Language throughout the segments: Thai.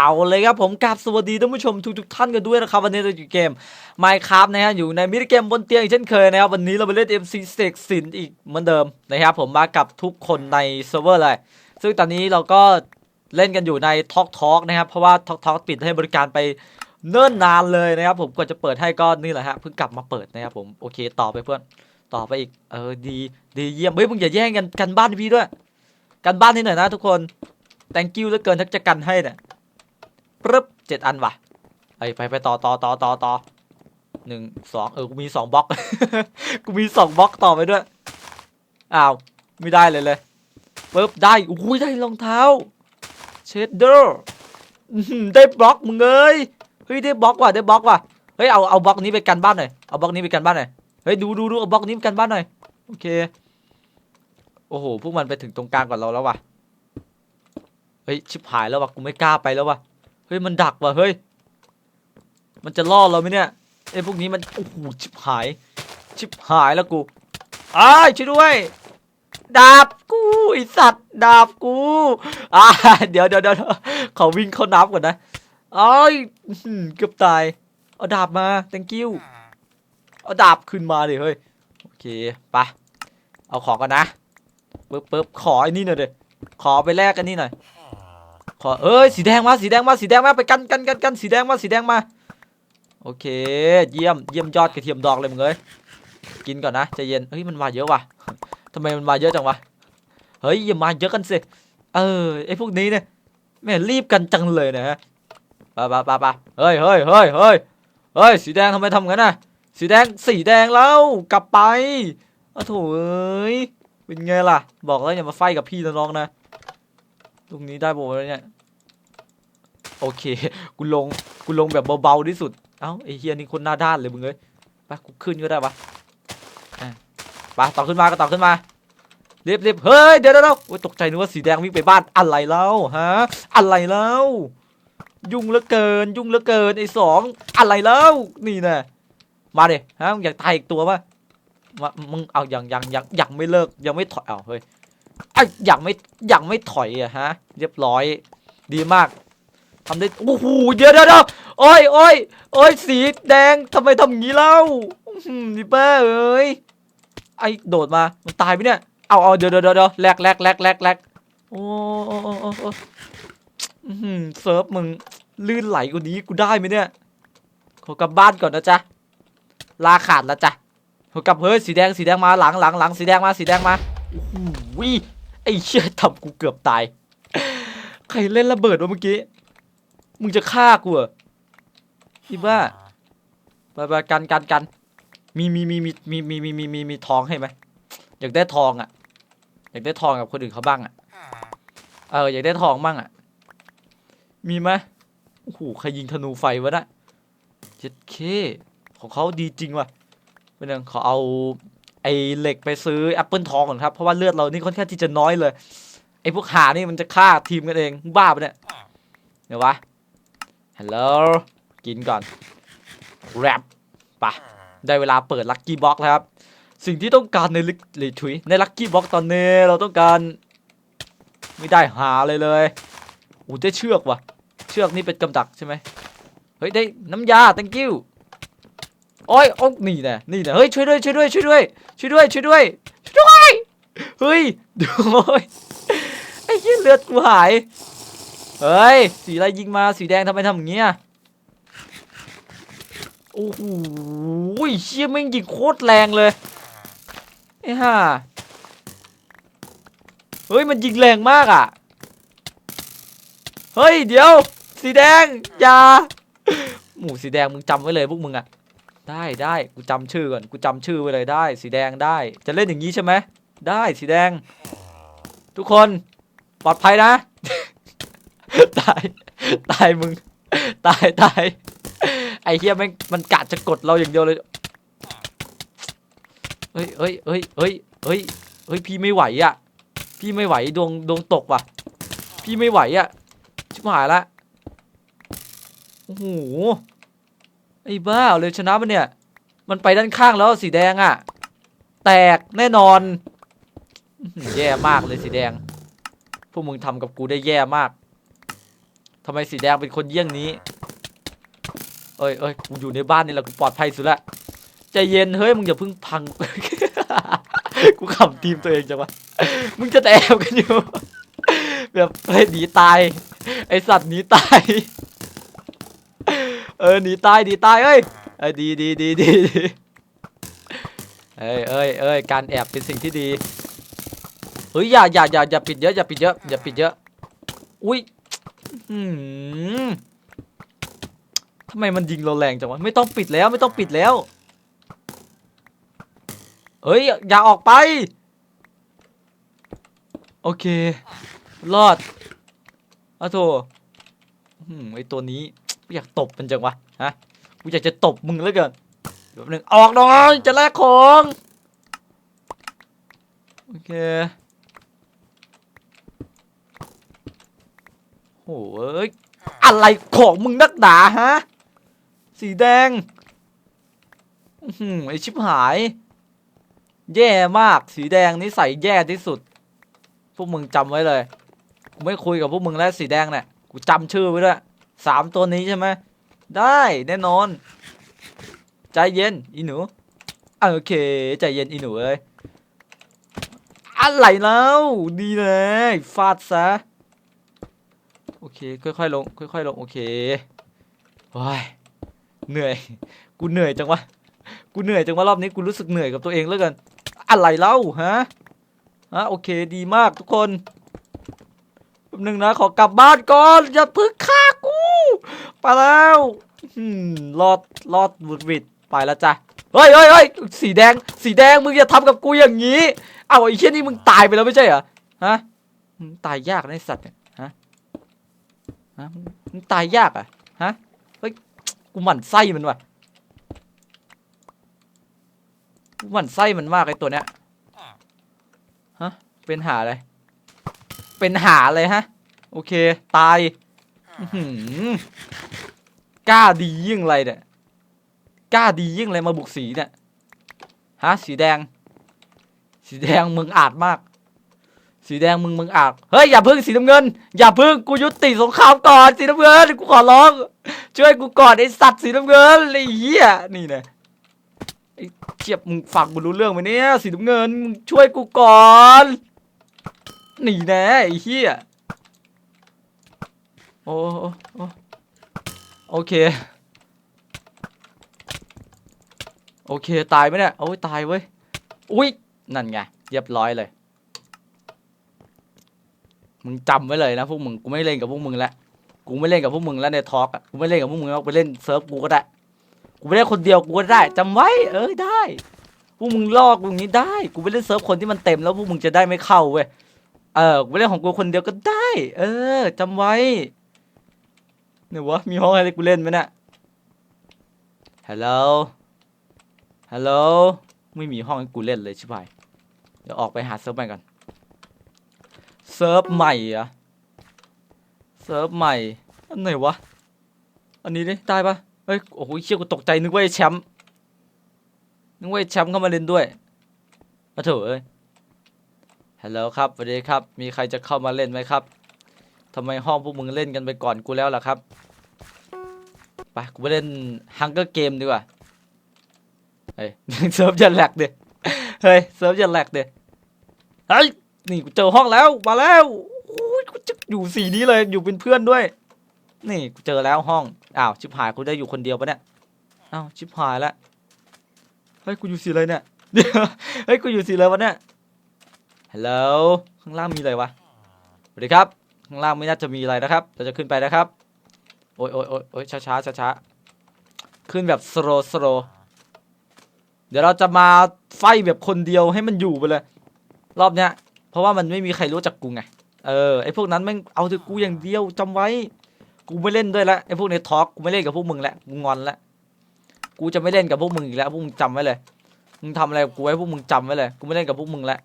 เอาเลยครับผมกราบสวัสดีท่านผู้ชมทุกๆท่านกันด้วยนะครับ วันนี้เราอยู่เกม Minecraft นะฮะอยู่ในมินิเกมบนเตียงอีกเช่นเคยนะครับ วันนี้เราไปเล่น MC เสกสินอีกเหมือนเดิมนะครับผมมากับทุกคนในเซิร์ฟเวอร์เลย ซึ่งตอนนี้เราก็เล่นกันอยู่ใน Talk Talk นะครับ เพราะว่า Talk Talk ปิดให้บริการไปเนิ่นนานเลยนะครับผมกว่าจะเปิดให้ก็นี่แหละฮะเพิ่งกลับมาเปิดนะครับผมโอเคต่อไปเพื่อนต่อไปอีกเออดีดีเยี่ยมเฮ้ยมึงอย่าแย่งกันกันบ้านพี่ด้วย กันบ้านนิดหน่อยนะทุกคน thank you เหลือเกินทักจะกันให้เนี่ย ปึ๊บเจ็ดอันว่ะไปไปไปต่อต่อต่อต่อต่อหนึ่งสองเออกูมีสองบล็อก กูมีสองบล็อกต่อไปด้วย อ้าว ไม่ได้เลยเลยปึ๊บได้อุ้ยได้รองเท้าเชดเดอร์ได้บล็อกมึงเอ้ยเฮ้ยได้บล็อกว่ะได้บล็อกว่ะเฮ้ยเอาเอาบล็อกนี้ไปกันบ้านหน่อยเอาบล็อกนี้ไปกันบ้านหน่อยเฮ้ยดูดูดูเอาบล็อกนี้ไปกันบ้านหน่อยโอเคโอ้โหพวกมันไปถึงตรงกลางก่อนเราแล้วว่ะเฮ้ยชิบหายแล้วว่ะกูไม่กล้าไปแล้วว่ะ เฮ้ยมันดักว่ะเฮ้ย มันจะล่อเราไหมเนี่ยไอ้พวกนี้มันโอ้โหชิบหาย ชิบหายแล้วกูอ้ายช่วยด้วย ดาบกูไอสัตว์ดาบกูอ่าเดี๋ยวเดี๋ยวเดี๋ยวเขาวิ่งเขาน้ำก่อนนะอ้ายเกือบตาย เอาดาบมา thank you เอาดาบขึ้นมาดิเฮ้ยโอเคไปเอาของกันนะปึ๊บปึ๊บขอไอ้นี่หน่อยเดิขอไปแลกกันนี่หน่อย ขอเอ้ยสีแดงมาสีแดงมาสีแดงมาไปกันกันกันกันสีแดงมาสีแดงมาโอเค เยี่ยมเยี่ยมยอดกระเทียมดองเลยมึงเอ้ยกินก่อนนะใจเย็นเฮ้ยมันมาเยอะว่ะทำไมมันมาเยอะจังวะเฮ้ยอย่ามาเยอะกันสิเออไอพวกนี้เนี่ยแม่รีบกันจังเลยนะฮะไปไปไปไปเฮ้ยเฮ้ยเฮ้ยเฮ้ยเฮ้ยสีแดงทำไมทำงั้นน่ะสีแดงสีแดงแล้วกลับไปอ้าวโถเอ้ยเป็นไงล่ะ บอกแล้วอย่ามาไฟกับพี่น้องนะ ตรงนี้ได้โบแล้วเนี่ย โอเค กูลง กูลงแบบเบาๆที่สุด เอ้าไอ้เฮียนี่คนหน้าด้านเลยมึงเอ้ยไปกูขึ้นก็ได้ปะอะไปต่อขึ้นมาก็ต่อขึ้นมารีบรีบเฮ้ย เดี๋ยวเดี๋ยวตกใจนึกว่าสีแดงวิ่งไปบ้านอะไรแล้วฮะ อะไรแล้ว ยุ่งเหลือเกิน ยุ่งเหลือเกินไอ้สองอะไรแล้ว นี่นะมาเดิฮะมึงอยากตายอีกตัวปะมามึงเอาอยังอยังอยังยังไม่เลิกยังไม่ถอยเอาเฮ้ย ไอ้ยยังไม่อยังไม่ถอยอะฮะ เรียบร้อย ดีมากทำได้โอ้โหเดี๋ยวเดี๋ยวเดี๋ยวโอ้ยโอ้ยโอ้ยสีแดงทำไมทำอย่างนี้เล่าอื้อหือนี่ป้าเอ้ยไอโดดมามันตายไปเนี่ยเอาเอาเดี๋ยวเดี๋ยวเดี๋ยวแลกแลกแลกแลกแลกโอ้เซิร์ฟมึงลื่นไหลกว่านี้กูได้ไหมเนี่ย ขอกลับบ้านก่อนนะจ๊ะลาขาดแล้วจ้ะขอกลับเฮ้ยสีแดงสีแดงมาหลังหลังหลังสีแดงมาสีแดงมา วิไอ้เชี่ยทำกูเกือบตาย ใครเล่นระเบิดวะเมื่อกี้ มึงจะฆ่ากูเหรออีบ้าไปไปกันกันกัน มีมีมีมีมีมีมีมีมีมีทองให้ไหมอยากได้ทองอะ อยากได้ทองกับคนอื่นเขาบ้างอะ เอออยากได้ทองบ้างอะ มีไหมโอ้โหใครยิงธนูไฟวะน่ะเจ็ดเคของเขาดีจริงว่ะเป็นยังขอเอา ไอเหล็กไปซื้อแอปเปิลทองก่อนครับ เพราะว่าเลือดเรานี่ค่อนข้างที่จะน้อยเลย ไอพวกหานี่มันจะฆ่าทีมกันเองบ้าปะเนี่ยเดี๋ยววะฮัลโหลกินก่อนแรปปะได้เวลาเปิดลัคกี้บ็อกแล้วครับ สิ่งที่ต้องการในลิหรือถุยในลัคกี้บ็อกตอนนี้เราต้องการไม่ได้หาเลยเลยอู้ได้เชือกว่ะ เชือกนี่เป็นกำดักใช่ไหมเฮ้ยได้น้ำยา thank you โอ้ยโอ้ยนี่แน่นี่แน่เฮ้ยช่วยด้วยช่วยด้วยช่วยด้วยช่วยด้วยช่วยด้วยช่วยด้วยเฮ้ยเดี๋ยวโอ้ยไอ้เหี้ยเลือดกูหายเฮ้ยสีอะไรยิงมาสีแดงทำไมทำอย่างเงี้ยโอ้โหเชี่ยแม่งยิงโคตรแรงเลยไอ้ห่าเฮ้ยมันยิงแรงมากอะเฮ้ยเดี๋ยว สีแดงอย่าหมูสีแดงมึงจำไว้เลยพวกมึงอะ ได้ได้กูจำชื่อก่อนกูจำชื่อไว้เลยได้ สีแดงได้ จะเล่นอย่างนี้ใช่ไหมได้สีแดง ทุกคนปลอดภัยนะ ตายตายมึง ตายตายไอ้เฮียม่งมันกะจะกดเราอย่างเดียวเลยเฮ้ยเฮ้ยเฮ้ยเฮ้ยเฮ้ยเฮ้ยพี่ไม่ไหวอะ พี่ไม่ไหวดวงดวงตกว่ะ พี่ไม่ไหวอะชิบหายละโอ้โห ไอ้บ้าเอาเลยชนะมันเนี่ย มันไปด้านข้างแล้วสีแดงอะ่ะแตกแน่นอน แย่มากเลยสีแดง พวกมึงทำกับกูได้แย่มากทำไมสีแดงเป็นคนเยี่ยงนี้ เอ้ยเอ้ยกูอยู่ในบ้านนี่แหละกูปลอดภัยสุดละใจเย็นเฮ้ยมึงอย่าเพิ่งพัง กูขำทีมตัวเองจังวะมึงจะแอบกันอยู่ แบบเฮ้ยหนีตาย ไอสัตว์หนีตาย เออหนีตายหนีตายเอ้ยเอ้ยดีดีดีดีเอ้ยเอ้ยเอ้ยการแอบเป็นสิ่งที่ดีเฮ้ยอย่าอย่าอย่าอย่าปิดเยอะอย่าปิดเยอะอย่าปิดเยอะอุ้ยอืมทำไมมันยิงเราแรงจังวะไม่ต้องปิดแล้วไม่ต้องปิดแล้วเฮ้ยอย่าออกไป โอเค รอดอ้าโถอืมไอตัวนี้ กูอยากตบมันจังวะฮะกูอยากจะตบมึงเหลือเกินแป๊บนึงออกน่อยจะแลกของโอเคโอ้ยอะไรของมึงนักหนาฮะสีแดงอื้อหือไอชิบหาย แย่มากสีแดงนี่ใส่แย่ที่สุด พวกมึงจำไว้เลยกูไม่คุยกับพวกมึงแล้วสีแดงเนี่ยกูจำชื่อไว้ด้วย สามตัวนี้ใช่ไหมได้แน่นอน ใจเย็นอีหนูโอเค ใจเย็นอีหนูเอ้ยอะไรแล้วดีเลยฟาดซะโอเคค่อยๆลงค่อยๆลงโอเคว้ายเหนื่อย กูเหนื่อยจังวะกูเหนื่อยจังวะรอบนี้กูรู้สึกเหนื่อยกับตัวเองเหลือเกินอะไรเล่าฮะฮะโอเคดีมากทุกคนแป๊บนึงนะขอกลับบ้านก่อนอย่าพึ่งฆ่า กูไปแล้วรอดรอดบุดวิดไปแล้วจ้ะเฮ้ยเฮ้ยเฮ้ยสีแดง สีแดงมึงอย่าทำกับกูอย่างนี้เอาไอ้เชี่ยนี่มึงตายไปแล้วไม่ใช่เหรอฮะมึงตายยากนะไอสัตว์เนี่ยฮะฮะมึงตายยากอะฮะเฮ้ยกูหมั่นไส้มันว่ะกูหมั่นไส้มันมากไอ้ตัวเนี้ยฮะเป็นหาอะไรเป็นหาอะไรฮะ โอเค ตายอื กล้าดียิ่งไรเนี่ยกล้าดียิ่งไรมาบุกสีเนี่ยฮะสีแดง สีแดงมึงอาจมาก สีแดงมึงมึงอาจเฮ้ยอย่าพึ่งสีน้ำเงิน อย่าพึ่งกูยุติสงครามก่อนสีน้ำเงินกูขอร้อง ช่วยกูก่อนไอสัตว์สีน้ำเงินไอ้เหี้ยนี่นะไอ้เทียบมึงฟังกูรู้เรื่องไหมเนี่ยสีน้ำเงินมึงช่วยกูก่อนหนีแน่ไอ้เหี้ยโอ้โอ้ โอเค โอเค ตายไหมเนี่ยโอ้ยตายเว้ย อุ้ย นั่นไง เรียบร้อยเลย มึงจำไว้เลยนะพวกมึง กูไม่เล่นกับพวกมึงแล้ว กูไม่เล่นกับพวกมึงแล้วในทอล์กอะกูไม่เล่นกับพวกมึงแล้วไปเล่นเซิร์ฟกูก็ได้ กูไปเล่นคนเดียวกูก็ได้จำไว้ เอ้ยได้ พวกมึงลอกกูอย่างนี้ได้ กูไปเล่นเซิร์ฟคนที่มันเต็มแล้วพวกมึงจะได้ไม่เข้าเว้ย เออ กูไปเล่นของกูคนเดียวก็ได้ เออจำไว้ เนี่ยวะมีห้องอะไรกูเล่นไหมเนี่ยฮัลโหลฮัลโหลไม่มีห้องให้กูเล่นเลยชิบหายเดี๋ยวออกไปหาเซิร์ฟใหม่ก่อนเซิร์ฟใหม่อะเซิร์ฟใหม่อันไหนวะอันนี้ดิได้ปะเฮ้ยโอ้โหเชี่ยกูตกใจนึกว่าไอ้แชมป์นึกว่าไอ้แชมป์เข้ามาเล่นด้วยมาเถอะเอ้ยฮัลโหลครับสวัสดีครับ มีใครจะเข้ามาเล่นไหมครับ ทำไมห้องพวกมึงเล่นกันไปก่อนกูแล้วล่ะครับไปกูไปเล่นฮังเกอร์เกมดีกว่าเฮ้ยเซิร์ฟจะแหลกเดเฮ้ยเซิร์ฟจะแหลกเดเฮ้ยนี่กูเจอห้องแล้วมาแล้วโอ้ยกูจะอยู่สีนี้เลยอยู่เป็นเพื่อนด้วย นี่กูเจอแล้วห้องอ้าวชิบหายกูได้อยู่คนเดียวปะเนี่ยอ้าวชิบหายแล้วเฮ้ยกูอยู่สีอะไรเนี่ยเดี๋ยวเฮ้ยกูอยู่สีอะไรวะเนี่ยฮัลโหลข้างล่างมีอะไรวะสวัสดีครับ ข้างล่างไม่น่าจะมีอะไรนะครับ เราจะขึ้นไปนะครับ โอ้ยโอ้ยโอ้ยอยช้าช้าช้าช้าขึ้นแบบสโลสโลเดี๋ยวเราจะมาไฟแบบคนเดียวให้มันอยู่ไปเลย รอบเนี้ย เพราะว่ามันไม่มีใครรู้จักกูไง เออไอพวกนั้นแม่งเอาแต่กูอย่างเดียวจำไว้ กูไม่เล่นด้วยละไอพวกในทอล์กกูไม่เล่นกับพวกมึงแล้วกูงอนละกูจะไม่เล่นกับพวกมึงอีกแล้วพวกมึงจำไว้เลยมึงทำอะไรกูไว้พวกมึงจำไว้เลยกูไม่เล่นกับพวกมึงแล้ว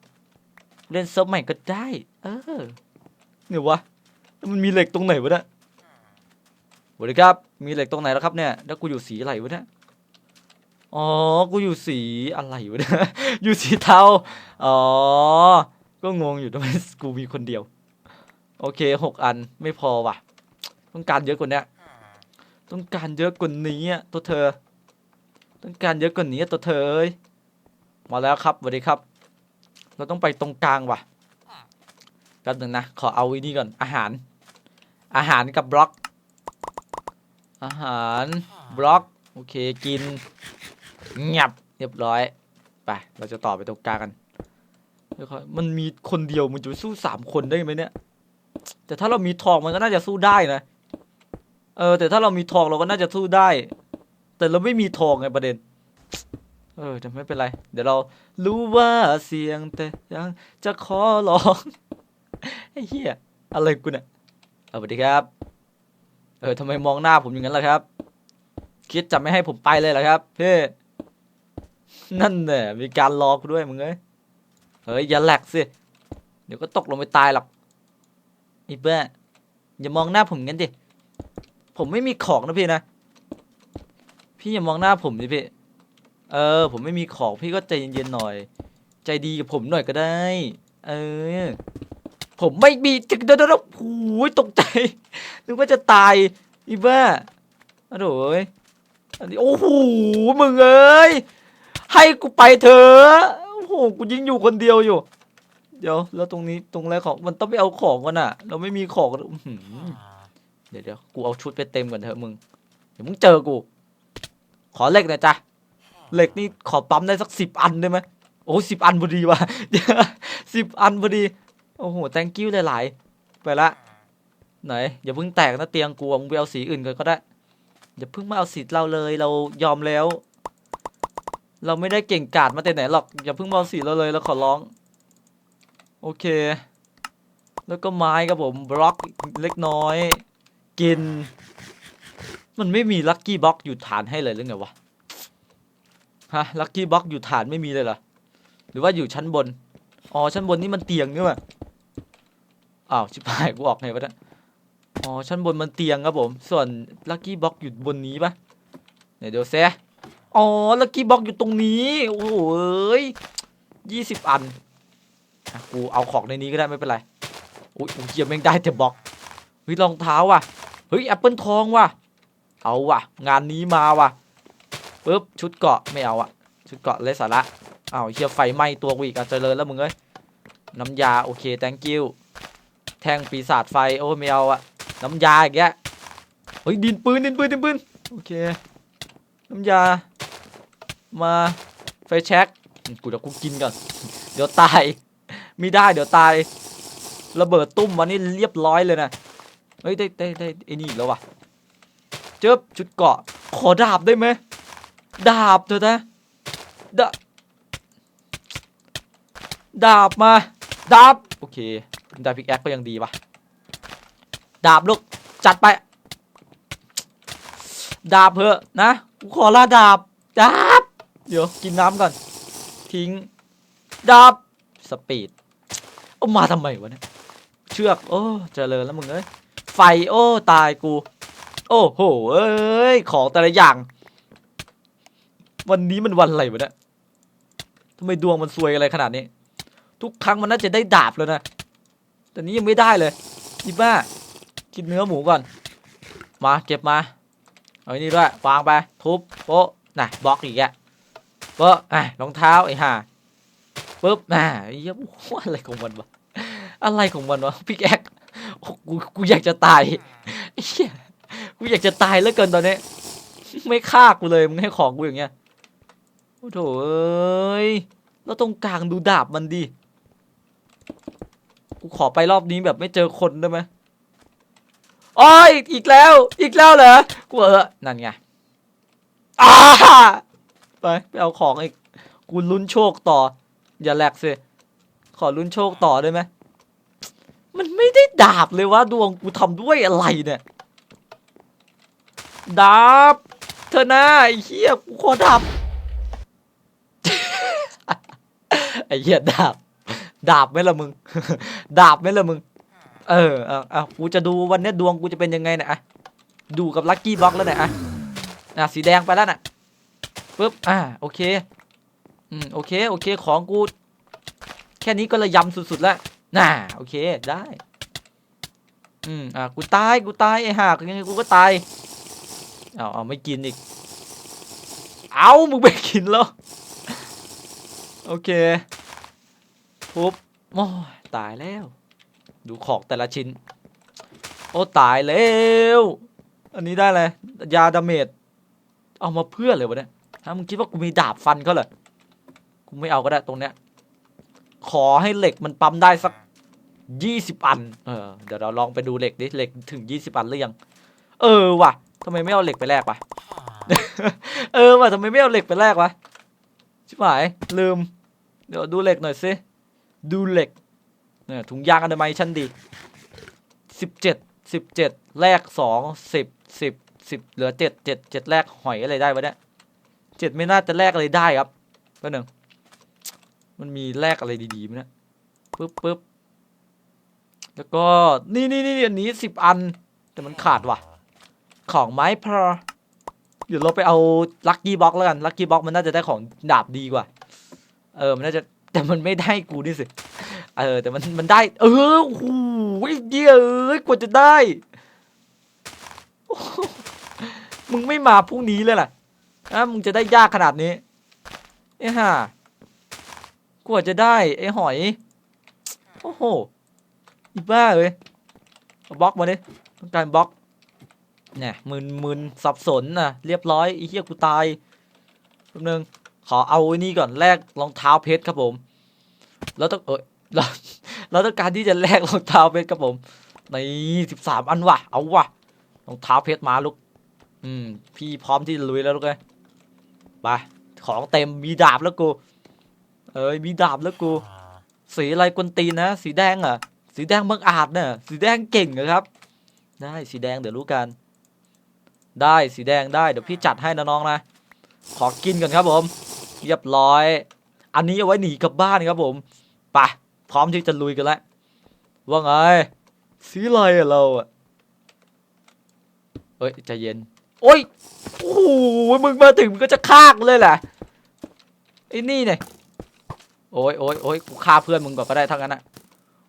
เล่นเซิร์ฟใหม่ก็ได้ เออเนี่ยวะ มันมีเหล็กตรงไหนวะเนี่ยสวัสดีครับ มีเหล็กตรงไหนแล้วครับเนี่ย แล้วกูอยู่สีอะไรวะเนี่ย อ๋อ กูอยู่สีอะไรวะเนี่ย อยู่สีเทา อ๋อ ก็งงอยู่ทำไมกูมีคนเดียว โอเคหกอันไม่พอว่ะ ต้องการเยอะกว่านี้ต้องการเยอะกว่านี้อะตัวเธอ ต้องการเยอะกว่านี้อะตัวเธอเอ้ยมาแล้วครับสวัสดีครับ เราต้องไปตรงกลางว่ะแป๊บหนึ่งนะ ขอเอาไอ้นี่ก่อน อาหาร อาหารกับบล็อก อาหารบล็อกโอเคกินเงียบเรียบร้อยไปเราจะต่อไปตรงกลางกันมันมีคนเดียวมันจะไปสู้สามคนได้ไหมเนี่ย แต่ถ้าเรามีทองมันก็น่าจะสู้ได้นะเออ แต่ถ้าเรามีทองเราก็น่าจะสู้ได้ แต่เราไม่มีทองไงประเด็น เออแต่ไม่เป็นไร เดี๋ยวเรารู้ว่าเสียงแต่ยังจะขอร้องไอ้เหี้ยอะไรกูเนี่ย สวัสดีครับ เออทำไมมองหน้าผมอย่างนั้นล่ะครับ คิดจะไม่ให้ผมไปเลยเหรอครับเพ่นั่นแหละมีการรอกูด้วยมึงเอ้ยเฮ้ยอย่าแหลกสิเดี๋ยวก็ตกลงไปตายหรอกไอ้เบ้อย่ามองหน้าผมงั้นดิผมไม่มีของนะพี่นะ พี่อย่ามองหน้าผมดิพี่เออ ผมไม่มีของพี่ก็ใจเย็นๆหน่อย ใจดีกับผมหน่อยก็ได้ เออ ผมไม่มีจึกเดี๋ยวเดี๋ยวโอ้ยตกใจนึกว่าจะตายอีบ้าอะโถยอันนี้โอ้โหมึงเอ้ยให้กูไปเถอะโอ้โหกูยิงอยู่คนเดียวอยู่ เดี๋ยวแล้วตรงนี้ตรงอะไรของมันต้องไปเอาของกันอะ เราไม่มีของอืเดี๋ยวเดี๋ยวกูเอาชุดไปเต็มก่อนเถอะมึงเดี๋ยวมึงเจอกู ขอเหล็กหน่อยจ้ะเหล็กนี่ขอปั๊มได้สักสิบอันได้ไหมโอ้สิบอันพอดีว่ะสิบอันพอดี อ้โห thank you หลายๆ ไปละ ไหน อย่าเพิ่งแตกนะเตียงกูอะมึงไปเอาสีอื่นกันก็ได้ อย่าเพิ่งมาเอาสีเราเลย เรายอมแล้ว เราไม่ได้เก่งกาจมาแต่ไหนหรอก อย่าเพิ่งมาเอาสีเราเลย เราขอร้อง โอเค แล้วก็ไม้ครับผม บล็อกเล็กน้อย กิน มันไม่มีลัคกี้บ็อกอยู่ฐานให้เลยหรือไงวะ ฮะ ลัคกี้บ็อกอยู่ฐานไม่มีเลยเหรอ หรือว่าอยู่ชั้นบน อ๋อ ชั้นบนนี่มันเตียงนี่ว่ะ อ้าวชิบหายกูออกไงวะเนี่ยอ๋อชั้นบนมันเตียงครับผม ส่วนลัคกี้บ็อกอยู่บนนี้ปะเดี๋ยวเดี๋ยวแซะอ๋อลัคกี้บ็อกอยู่ตรงนี้ โอ้โหยี่สิบอันกูเอาของในนี้ก็ได้ไม่เป็นไรอุ้ยยเหี้ยแม่งได้แต่บล็อกเฮ้ยรองเท้าว่ะเฮ้ยแอปเปิลทองว่ะเอาว่ะ งานนี้มาว่ะปึ๊บชุดเกาะไม่เอาอะชุดเกาะไร้สาระอ้าวเฮียไฟไหม้ตัวกูอีกอะเจริญแล้วมึงเอ้ยน้ำยาโอเค thank you แทงปีศาจไฟโอ้ไม่เอาอะน้ำยาอีกแยะเฮ้ยดินปืนดินปืนดินปืนโอเคน้ำยา มาไฟแช็กกูเดี๋ยวกูกินก่อนเดี๋ยวตายไม่ได้เดี๋ยวตายระเบิดตุ้มวันนี้เรียบร้อยเลยนะเฮ้ยได้ได้ได้ไอ้นี่แล้ววะเจ็บชุดเกาะ ขอดาบได้ไหมดาบเถอะนะดาดาบมา ดาบ โอเค ดาบพิกแอคก็ยังดีปะดาบลูกจัดไป ดาบเพอะนะกูขอลาดาบ ดาบ เดี๋ยวกินน้ำก่อน ทิ้ง ดาบ สปีดเอามาทำไมวะเนี่ย เชือก โอ้ เจริญแล้วมึงเอ้ย ไฟ โอ้ ตายกู โอ้โห เอ้ย ของแต่ละอย่าง วันนี้มันวันอะไรวะเนี่ยทำไมดวงมันซวยอะไรขนาดนี้ ทุกครั้งมันน่าจะได้ดาบแล้วนะ แต่นี้ยังไม่ได้เลยอีบ้ากินเนื้อหมูก่อน มาเก็บมา เอาอันนี้ด้วยวางไป ทุบโป๊ะน่ะบล็อกอีกแกโป๊ะอะรองเท้าไอ้ห่าปุ๊บน่ะไอ้เหี้ยว่าอะไรของมันวะอะไรของมันวะพิกแอคโอ้กูกูอยากจะตายไอ้เหี้ยกูอยากจะตายเหลือเกินตอนนี้ ไม่ฆ่ากูเลยมึงให้ของกูอย่างเงี้ยโอ้โถเอ้ยแล้วตรงกลางดูดาบมันดิ กูขอไปรอบนี้แบบไม่เจอคนได้ไหมอ้ยอีกแล้ว อีกแล้วเหรอ กูเออ นั่นไงอ้าไปไปเอาของอีก กูลุ้นโชคต่อ อย่าแหลกสิ ขอลุ้นโชคต่อได้ไหม มันไม่ได้ดาบเลยวะดวงกูทำด้วยอะไรเนี่ย ดาบ เธอหน้าไอ้เหี้ย กูขอดาบ ไอ้เหี้ยดาบ ดาบไหมละมึง ดาบไหมละมึง เออเอาเอากูจะดูวันนี้ดวงกูจะเป็นยังไงเนี่ยอะดูกับลัคกี้บล็อกแล้วเนี่ยอะอะสีแดงไปแล้วน่ะปึ๊บอ่าโอเคอืมโอเคโอเคของกู แค่นี้ก็ระยำสุดๆแล้วน่าโอเคได้ อืมอะกูตายกูตายไอ้ห่ายังไงกูก็ตายเอาเอาไม่กินอีก เอามึงไปกินแล้ว โอเค ปุ๊บโอ้ตายแล้ว ดูของแต่ละชิ้น โอ้ ตายแล้ว อันนี้ได้เลยยาดาเมจเอามาเพื่อเลยวะเนี่ยถ้ามึงคิดว่ากูมีดาบฟันเขาเหรอกูไม่เอาก็ได้ตรงเนี้ย ขอให้เหล็กมันปั๊มได้สักยี่สิบอัน เออ เดี๋ยวเราลองไปดูเหล็กดิ เหล็กถึงยี่สิบอันหรือยัง เออว่ะทำไมไม่เอาเหล็กไปแลกวะ เออว่ะทำไมไม่เอาเหล็กไปแลกวะ ชิบหายลืม เดี๋ยวดูเหล็กหน่อยสิ ดูเหล็กเนี่ยถุงยางอนามัยชั้นดีสิบเจ็ดสิบเจ็ดแลกสองสิบสิบสิบเหลือเจ็ดเจ็ดเจ็ดแลกหอยอะไรได้วะเนี่ยเจ็ดไม่น่าจะแลกอะไรได้ครับก็หนึ่งมันมีแลกอะไรดีๆไหมนี่ยปึ๊บปึ๊บแล้วก็นี่นี่นี่อันนี้สิบอัน แต่มันขาดว่ะ ของไม้พรเดี๋ยวเราไปเอาลัคกี้บ็อกแล้วกันลัคกี้บ็อกมันน่าจะได้ของดาบดีกว่า เออ มันน่าจะ แต่มันไม่ได้กูนี่สิเออ แต่มันมันได้ เออโอ้โหเดียเอ้ยกว่าจะได้ มึงไม่มาพรุ่งนี้เลยล่ะอะมึงจะได้ยากขนาดนี้ไอ้ห่ากว่าจะได้ไอ้หอย โอ้โหอีบ้าเลยบล็อกมาดิต้องการบล็อกเนี่ยมึนมึนสับสนนะเรียบร้อยไอ้เหี้ยกูตายแป๊บนึง ขอเอาไอ้นี่ก่อนแลกรองเท้าเพชรครับผมแล้วต้องเอยเราเราต้องการที่จะแลกรองเท้าเพชรครับผมในสิบสามอันว่ะเอาว่ะรองเท้าเพชรมาลูกอืม พี่พร้อมที่จะลุยแล้วลูกเอ้ยไปของเต็มมีดาบแล้วกูเอ้ยมีดาบแล้วกู สีอะไรกวนตีนนะสีแดงเหรอะ สีแดงบังอาจเนี่ยสีแดงเก่งเหรอครับ ได้สีแดงเดี๋ยวรู้กัน ได้สีแดงได้เดี๋ยวพี่จัดให้นะน้องนะขอกินก่อนครับผม เรียบร้อย อันนี้เอาไว้หนีกลับบ้านครับผมไปพร้อมที่จะลุยกันแล้วว่าไงสีอะไรอะเราอะเอ้ยใจเย็น โอ้ยโอ้โหมึงมาถึงมึงก็จะฆ่ากูเลยแหละไอ้นี่เนี่ยโอ้ยโอ้ยโอ้ยกูฆ่าเพื่อนมึงก่อนก็ได้ทั้งนั้นอะ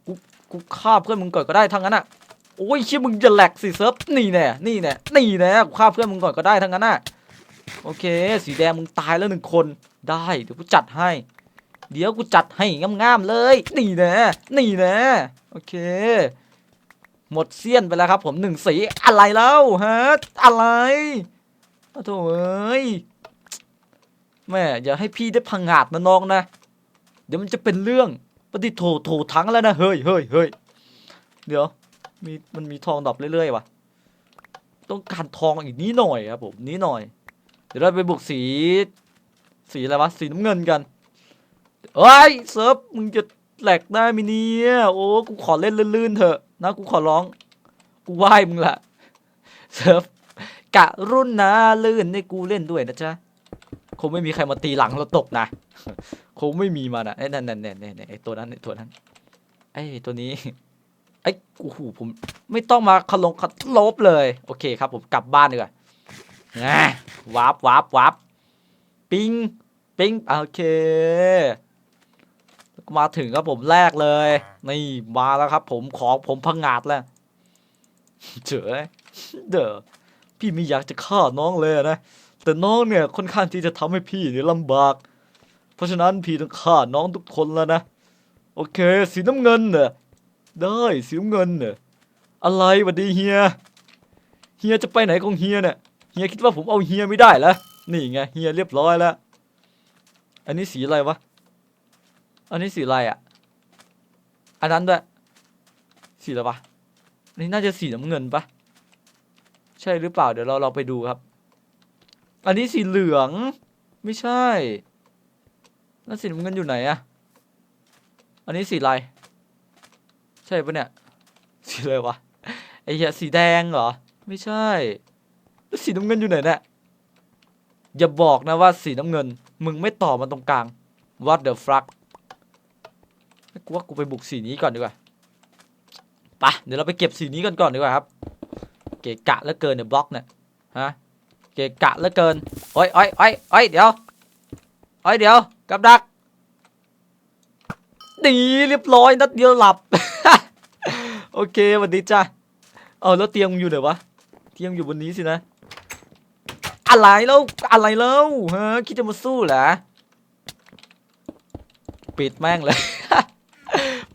กูกูฆ่าเพื่อนมึงก่อนก็ได้ทั้งนั้นอะโอ้ยเชี่ยมึงจะแหลกสิเซิร์ฟนี่แน่นี่แน่นี่แน่กูฆ่าเพื่อนมึงก่อนก็ได้ทั้งนั้นอะโอเค สีแดงมึงตายแล้วหนึ่งคน ได้เดี๋ยวกูจัดให้ เดี๋ยวกูจัดให้งามๆเลย นี่น่นี่น่โอเค หมดเสี้ยนไปแล้วครับ ผมหนึ่งสีอะไรแล้วฮะอะไรโอ้โถเอ้ยแม่อย่าให้พี่ได้พังงาดนะน้องนะ เดี๋ยวมันจะเป็นเรื่องปฏิโถโถทั้งแล้วนะเฮ้ยเฮ้ยเฮ้ยเดี๋ยวมีมันมีทองดรอปเรื่อยๆว่ะ ต้องการทองอีกนี้หน่อยครับผมนี้หน่อย เดี๋ยวเราไปบุกสี สีอะไรวะ สีน้ำเงินกันเฮ้ยเซิร์ฟมึงจะแหลกได้ไหมเนี่ยโอ้กูขอเล่นลื่นๆเถอะนะกูขอร้อง กูไหว้มึงละเซิร์ฟกะรุ่นนะลื่นให้กูเล่นด้วยนะจ๊ะคงไม่มีใครมาตีหลังเราตกนะคงไม่มีมานะไอ้นั่นนั่นนั่นนั่นไอ้ตัวนั้นไอ้ตัวนั้นไอ้ตัวนี้ไอ้โอ้โหผมไม่ต้องมาคลงคัดลบเลย โอเคครับผมกลับบ้านดีกว่านะวาร์ปวาร์ปวาร์ปปิง ปิงโอเคมาถึงครับผมแรกเลย นี่มาแล้วครับ ผมของผมพังงาดแล้วเจ๋อเด้อพี่ไม่อยากจะฆ่าน้องเลยนะ แต่น้องเนี่ยค่อนข้างที่จะทำให้พี่เนี่ยลำบาก เพราะฉะนั้นพี่ต้องฆ่าน้องทุกคนแล้วนะ โอเค สีน้ำเงินเน่ะได้สีน้ำเงินเน่ะอะไรหวัดดีเฮีย เฮียจะไปไหนของเฮียเนี่ย เฮียคิดว่าผมเอาเฮียไม่ได้แล้วนี่ไงเฮียเรียบร้อยแล้ว อันนี้สีอะไรวะ อันนี้สีอะไรอะ อันนั้นด้วย สีอะไรปะนนี้น่าจะสีน้ำเงินปะใช่หรือเปล่า เดี๋ยวเราเราไปดูครับ อันนี้สีเหลือง ไม่ใช่แล้วสีน้ำเงินอยู่ไหนอะอันนี้สีอะไร ใช่ปะเนี่ย สีอะไรวะ ไอ้เหี้ยสีแดงเหรอ ไม่ใช่ แล้วสีน้ำเงินอยู่ไหนเนี่ย อย่าบอกนะว่าสีน้ำเงิน มึงไม่ต่อมันตรงกลาง what the fuck กูว่ากูไปบุกสีนี้ก่อนดีกว่าปะเดี๋ยวเราไปเก็บสีนี้กันก่อนดีกว่าครับ เกะกะเหลือเกินเนี่ยบล็อกเนี่ยฮะ เกะกะเหลือเกินโอ้ยโอ้ยโอ้ยโอ้ยเดี๋ยวโอ้ยเดี๋ยวกับดักดีเรียบร้อยนัดเดียวหลับ โอเคสวัสดีจ้าเออแล้วเตียงอยู่ไหนวะ เตียงอยู่บนนี้สินะ อะไรแล้วอะไรแล้วฮะคิดจะมาสู้เหรอปิดแม่งเลย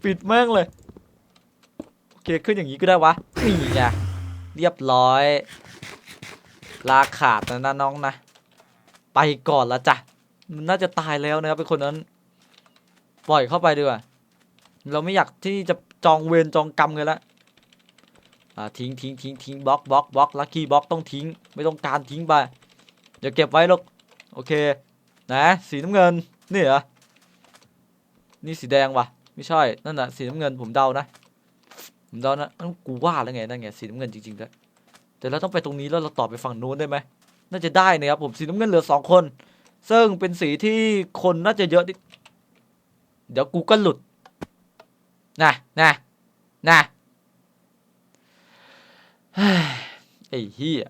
ปิดแม่งเลยโอเคขึ้นอย่างนี้ก็ได้วะนี่ไงเรียบร้อย ลาขาดนะนะน้องนะ ไปก่อนละจ้ะมันน่าจะตายแล้วนะครับเป็นคนนั้น ปล่อยเข้าไปดีกว่าเราไม่อยากที่จะจองเวรจองกรรมกันละทิ้งทิ้งทิ้งทิ้งบล็อกบล็อกบล็อกลัคกี้บล็อกต้องทิ้ง ไม่ต้องการทิ้งไป อย่าเก็บไว้หรอกโอเคนะสีน้ำเงินนี่เหรอนี่สีแดงวะไม่ใช่นั่นน่ะสีน้ำเงินผมเดานะผมเดานะนั่นกูว่าแล้วไงนั่นไงสีน้ำเงินจริงๆด้วยแต่เราต้องไปตรงนี้แล้วเราต่อไปฝั่งนู้นได้ไหมน่าจะได้นะครับผมสีน้ำเงินเหลือสองคน ซึ่งเป็นสีที่คนน่าจะเยอะนิดเดี๋ยวกูก็หลุดนะนะนะเฮ้ยไอ้เฮีย